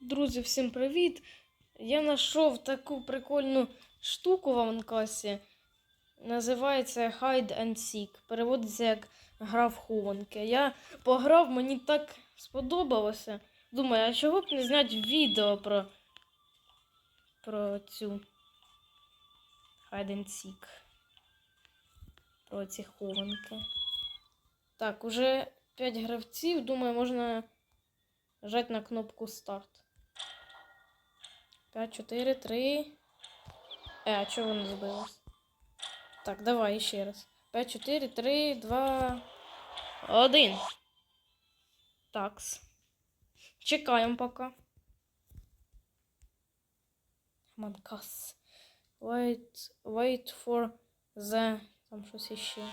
Друзі, всім привіт! Я знайшов таку прикольну штуку в Анкасі. Називається Hide and Seek. Переводиться як гра в хованки. Я пограв, мені так сподобалося. Думаю, а чого б не зняти відео про, про цю Hide and Seek. Про ці хованки. Так, уже 5 гравців. Думаю, можна жать на кнопку старт. 5, 4, 3. Е, а чого воно збилось? Так, давай ще раз. 5, 4, 3, 2, 1. Такс. Чекаємо поки. Манкас. Wait, wait for the... Там щось іще.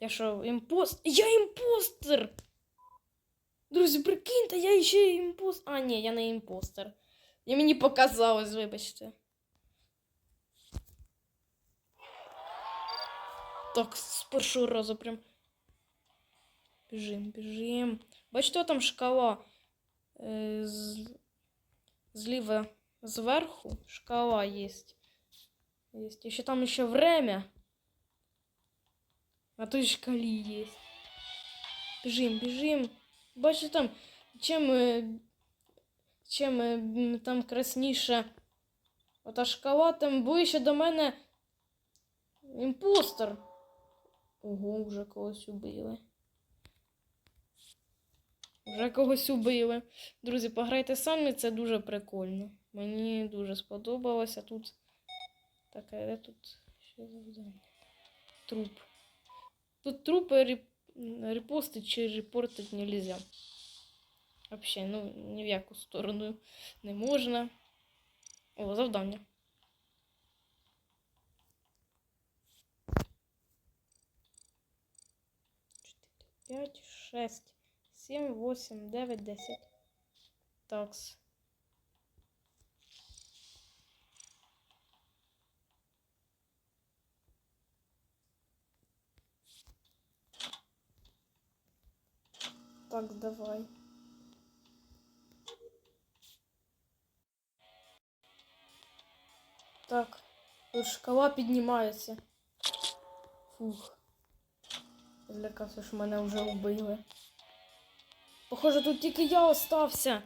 Я що, імпост... Я імпостер! Друзі, прикиньте, я ще імпостер. А, ні, я не імпостер. І мені показалось, вибачте. Так, з першого разу прям. Біжим, біжим. Бачите, там шкала. Е, з... Зліва зверху шкала є. Есть. Еще там еще время. На той шкалі є. Біжим, біжим. Бачите там, чим, е, чим е, там красніша ота шкала, тим ближче до мене імпостер. Ого, вже когось убили. Вже когось убили. Друзі, пограйте самі, це дуже прикольно. Мені дуже сподобалося тут. Так, а де тут ще завдання? Труп. Тут трупи. Репостить чи репортить нельзя. Вообще, ну, ні в яку сторону не можна. О, завдання. П'ять, шесть, сім, восемь, дев'ять, десять. Такс. Так, давай. Так, шкала піднімається. Фух. Злякався, що мене вже вбили. Похоже, тут тільки я остався.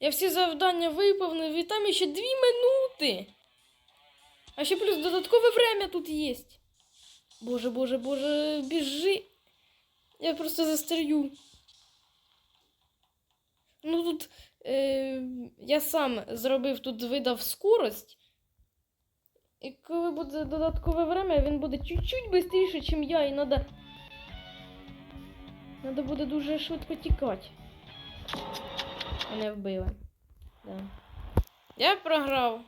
Я всі завдання виповнив, і там ще дві минути. А ще плюс додаткове время тут є. Боже, боже, боже, біжи. Я просто застрю. Ну тут е, я сам зробив тут видав скорость. І коли буде додаткове время, він буде чуть-чуть швидше, ніж я, і треба. Треба буде дуже швидко тікати. Мене вбили. Да. Я програв.